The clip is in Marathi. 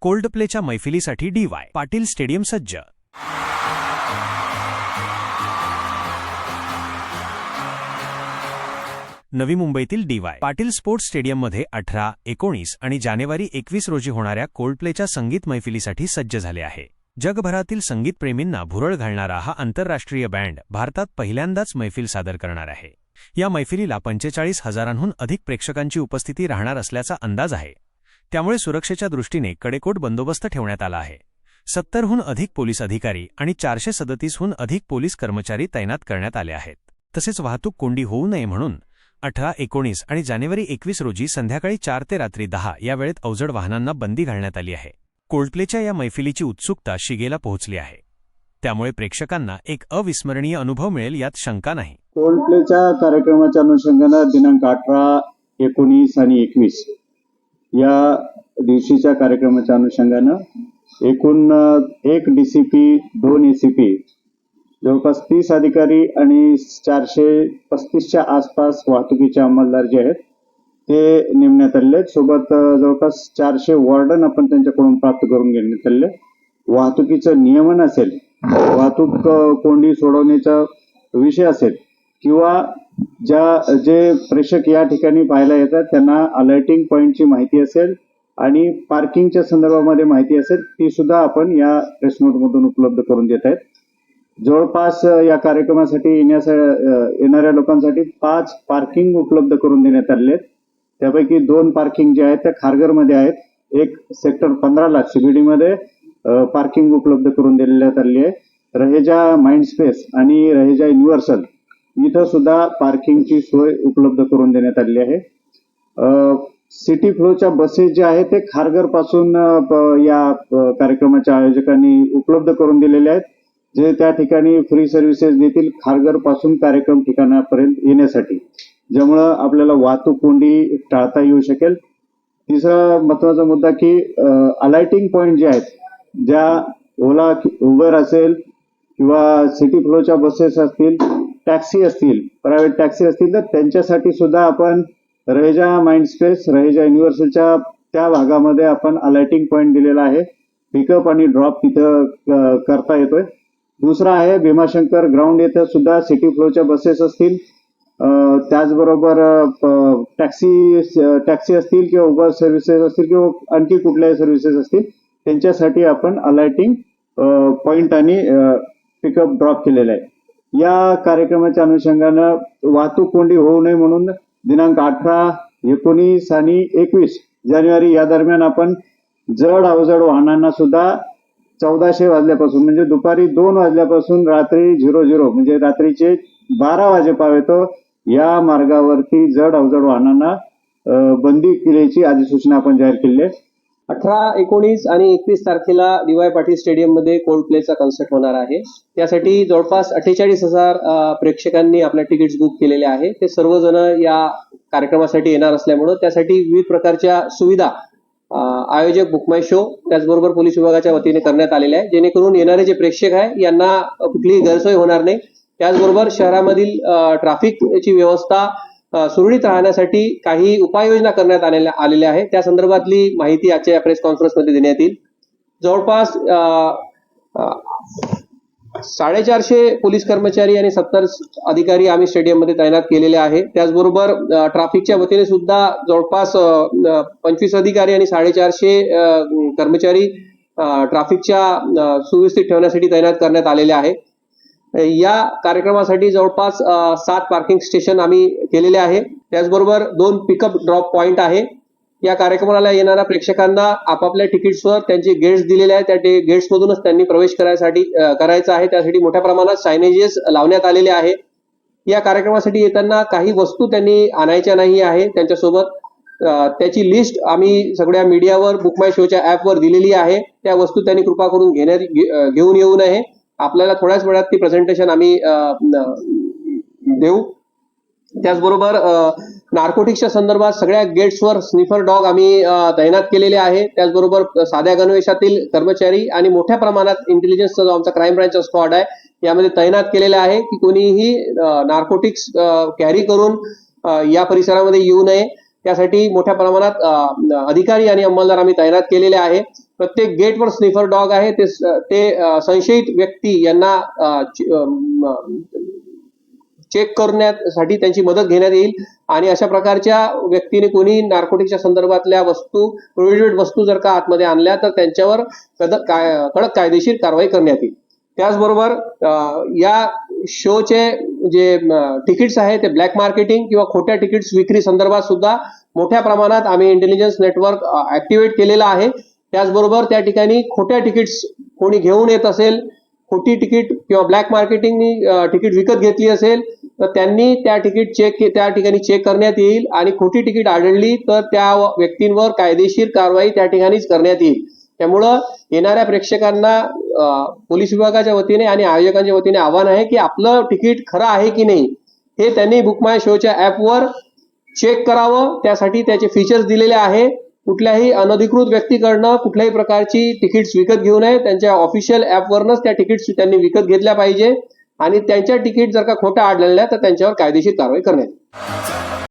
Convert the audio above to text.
कोल्ड प्लेच्या मैफिलीसाठी डी वाय पाटील स्टेडियम सज्ज. नवी मुंबईतील डी वाय पाटील स्पोर्ट्स स्टेडियममध्ये अठरा एकोणीस आणि जानेवारी एकवीस रोजी होणाऱ्या कोल्ड प्लेच्या संगीत मैफिलीसाठी सज्ज झाले आहे. जगभरातील संगीतप्रेमींना भुरळ घालणारा हा आंतरराष्ट्रीय बँड भारतात पहिल्यांदाच मैफिल सादर करणार आहे. या मैफिलीला पंचेचाळीस हजारांहून अधिक प्रेक्षकांची उपस्थिती राहणार असल्याचा अंदाज आहे. त्यामुळे सुरक्षेच्या दृष्टीने कडेकोट बंदोबस्त ठेवण्यात आला आहे. सत्तरहून अधिक पोलीस अधिकारी आणि चारशे सदतीसहून अधिक पोलीस कर्मचारी तैनात करण्यात आले आहेत. तसेच वाहतूक कोंडी होऊ नये म्हणून अठरा एकोणीस आणि जानेवारी एकवीस रोजी संध्याकाळी चार ते रात्री दहा या वेळेत अवजड वाहनांना बंदी घालण्यात आली आहे. कोल्डप्लेच्या या मैफिलीची उत्सुकता शिगेला पोहोचली आहे. त्यामुळे प्रेक्षकांना एक अविस्मरणीय अनुभव मिळेल यात शंका नाही. कोल्डप्लेच्या कार्यक्रमाच्या अनुषंगानं दिनांक अठरा एकोणीस आणि एकवीस या दिवशीच्या कार्यक्रमाच्या अनुषंगानं एकूण एक डी सी पी दोन ए सी पी जवळपास तीस अधिकारी आणि चारशे पस्तीसच्या आसपास वाहतुकीचे अंमलदार जे आहेत ते नेमण्यात आलेले आहेत. सोबत जवळपास चारशे वॉर्डन आपण त्यांच्याकडून प्राप्त करून घेण्यात आलेले वाहतुकीचं नियमन असेल वाहतूक कोंडी सोडवण्याचा विषय असेल किंवा ज्या जे प्रेक्षक या ठिकाणी पाहायला येतात त्यांना अलर्टिंग पॉईंटची माहिती असेल आणि पार्किंगच्या संदर्भामध्ये माहिती असेल ती सुद्धा आपण या प्रेस नोटमधून उपलब्ध करून देत आहेत. जवळपास या कार्यक्रमासाठी येण्यासा येणाऱ्या लोकांसाठी पाच पार्किंग उपलब्ध करून देण्यात आले आहेत. त्यापैकी दोन पार्किंग जे आहेत त्या खारघरमध्ये आहेत. एक सेक्टर पंधराला सीबीडीमध्ये पार्किंग उपलब्ध करून देण्यात आलेली आहे. रहेजा माइंड स्पेस आणि रहेजा युनिव्हर्सल इथं सुद्धा पार्किंगची सोय उपलब्ध करून देण्यात आलेली आहे. सिटी फ्लोच्या बसेस ज्या आहेत ते खारघरपासून या कार्यक्रमाच्या आयोजकांनी उपलब्ध करून दिलेले आहेत. जे त्या ठिकाणी फ्री सर्व्हिसेस देतील खारघरपासून कार्यक्रम ठिकाणापर्यंत येण्यासाठी. ज्यामुळं आपल्याला वाहतूक कोंडी टाळता येऊ शकेल. तिसरा महत्त्वाचा मुद्दा की अलाइटिंग पॉईंट जे आहेत ज्या ओला उबर असेल किंवा सिटी फ्लोच्या बसेस असतील टॅक्सी असतील प्रायव्हेट टॅक्सी असतील तर त्यांच्यासाठी सुद्धा आपण रहेजा माइंड स्पेस रहेजा युनिव्हर्सलच्या त्या भागामध्ये आपण अलाइटिंग पॉईंट दिलेला आहे. पिकअप आणि ड्रॉप तिथं करता येतोय. दुसरा आहे भीमाशंकर ग्राउंड येथे सुद्धा सिटी फ्लोच्या बसेस असतील. त्याचबरोबर टॅक्सी टॅक्सी असतील किंवा उबर सर्व्हिसेस असतील किंवा आणखी कुठल्याही सर्व्हिसेस असतील त्यांच्यासाठी आपण अलाइटिंग पॉईंट आणि पिकअप ड्रॉप केलेला आहे. या कार्यक्रमाच्या अनुषंगानं वाहतूक कोंडी होऊ नये म्हणून दिनांक अठरा एकोणीस आणि एकवीस जानेवारी या दरम्यान आपण जड अवजड वाहनांना सुद्धा चौदाशे वाजल्यापासून म्हणजे दुपारी दोन वाजल्यापासून रात्री झिरो झिरो म्हणजे रात्रीचे बारा वाजेपर्यंत या मार्गावरती जड अवजड वाहनांना बंदी केल्याची अधिसूचना आपण जाहीर केली आहे. अठरा एकोणीस आणि एकवीस तारखेला डी वाय पाटील स्टेडियममध्ये कोल्ड प्लेचा कॉन्सर्ट होणार आहे. त्यासाठी जवळपास अठ्ठेचाळीस हजार प्रेक्षकांनी आपल्या तिकीट्स बुक केलेले आहे. ते सर्वजण या कार्यक्रमासाठी येणार असल्यामुळं त्यासाठी विविध प्रकारच्या सुविधा आयोजक बुकमाय शो त्याचबरोबर पोलीस विभागाच्या वतीने करण्यात आलेल्या आहे जेणेकरून येणारे जे प्रेक्षक आहे यांना कुठलीही गैरसोय होणार नाही. त्याचबरोबर शहरामधील ट्राफिकची ट्रॅफिकची व्यवस्था सुरळीत राहण्यासाठी काही उपाययोजना करण्यात आलेल्या आलेल्या आहे त्या संदर्भातली माहिती आजच्या या प्रेस कॉन्फरन्समध्ये देण्यात येईल. जवळपास साडेचारशे पोलीस कर्मचारी आणि सत्तर अधिकारी आम्ही स्टेडियममध्ये तैनात केलेले आहे. त्याचबरोबर ट्राफिकच्या ट्रॅफिकच्या वतीने सुद्धा जवळपास पंचवीस अधिकारी आणि साडेचारशे कर्मचारी ट्राफिकच्या ट्रॅफिकच्या सुव्यवस्थित ठेवण्यासाठी तैनात करण्यात आलेले आहे या कार्यक्रमासाठी जवळपास सात पार्किंग स्टेशन आम्ही केलेले आहे. त्याचबरोबर दोन पिकअप ड्रॉप पॉइंट आहे. या कार्यक्रमाला येणाऱ्या प्रेक्षकांना आपापल्या तिकीट्सवर त्यांचे गेट्स दिलेले आहेत. त्या गेट्स मधूनच त्यांनी प्रवेश करायसाठी करायचा आहे. त्यासाठी मोठ्या प्रमाणात सायनेजेस लावण्यात आलेले आहे. या कार्यक्रमासाठी येताना काही वस्तू त्यांनी आणायच्या नाही आहे. त्यांच्यासोबत त्याची लिस्ट आम्ही सगळ्या मीडियावर बुक माय शोच्या ऍपवर दिलेली आहे. त्या वस्तू त्यांनी कृपा करून घेण्यात घे- घेऊन येऊ नये. आपल्याला थोड्याच वेळात ती प्रेझेंटेशन आम्ही देऊ. त्याचबरोबर नार्कोटिक्सच्या संदर्भात सगळ्या गेट्सवर स्निफर डॉग आम्ही तैनात केलेले आहे. त्याचबरोबर साध्या गणवेशातील कर्मचारी आणि मोठ्या प्रमाणात इंटेलिजन्सचा जो आमचा क्राईम ब्रँचचा स्क्वॉड आहे यामध्ये तैनात केलेला आहे की कोणीही नार्कोटिक्स कॅरी करून या परिसरामध्ये येऊ नये. त्यासाठी मोठ्या प्रमाणात अधिकारी आणि अंमलदार आम्ही तैनात केलेले आहे. प्रत्येक गेटवर स्निफर डॉग आहे. ते ते संशयित व्यक्ती यांना चेक करण्यासाठी त्यांची मदत घेण्यात येईल. आणि अशा प्रकारच्या व्यक्तीने कोणी नार्कोटिकच्या संदर्भातल्या वस्तू प्रोहिबिटेड वस्तू जर का आतमध्ये आणल्या तर त्यांच्यावर काय- कडक कायदेशीर कारवाई करण्यात येईल. त्याचबरोबर या शोचे जे तिकीट्स आहे ते ब्लॅक मार्केटिंग किंवा खोट्या तिकीट्स विक्री संदर्भात सुद्धा मोठ्या प्रमाणात आम्ही इंटेलिजन्स नेटवर्क ऍक्टिव्हेट केलेलं आहे. त्याचबरोबर त्या ठिकाणी खोट्या तिकीट्स कोणी घेऊन येत असेल खोटी तिकीट किंवा ब्लॅक मार्केटिंगनी तिकीट विकत घेतली असेल तर त्यांनी त्या तिकीट चेक त्या ठिकाणी चेक करण्यात येईल आणि खोटी तिकीट आढळली तर त्या व्यक्तींवर कायदेशीर कारवाई त्या ठिकाणीच करण्यात येईल. त्यामुळं येणाऱ्या प्रेक्षकांना पोलीस विभागाच्या वतीने आणि आयोजकांच्या वतीने आव्हान आहे की आपलं तिकीट खरं आहे की नाही हे त्यांनी बुक माय शोच्या ऍपवर चेक करावं. त्यासाठी त्याचे फीचर्स दिलेले आहे. कुठल्याही अनधिकृत व्यक्तीकडनं कुठल्याही प्रकारची तिकीट्स विकत घेऊ नये. त्यांच्या ऑफिशियल ऍपवरनच त्या तिकीट्स त्यांनी विकत घेतल्या पाहिजे. आणि त्यांच्या तिकीट जर का खोट्या आढळल्या तर त्यांच्यावर कायदेशीर कारवाई करण्यात येईल.